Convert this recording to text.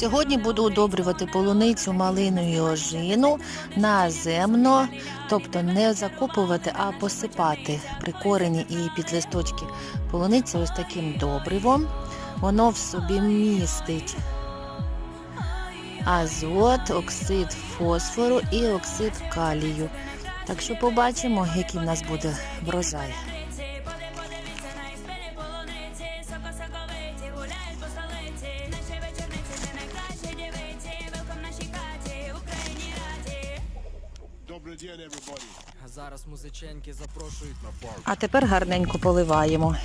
Сьогодні буду удобрювати полуницю, малину і ожину наземно, тобто не закопувати, а посипати при корені і під листочки полуниці ось таким добривом. Воно в собі містить азот, оксид фосфору і оксид калію. Так що побачимо, який в нас буде врожай. А тепер гарненько поливаємо.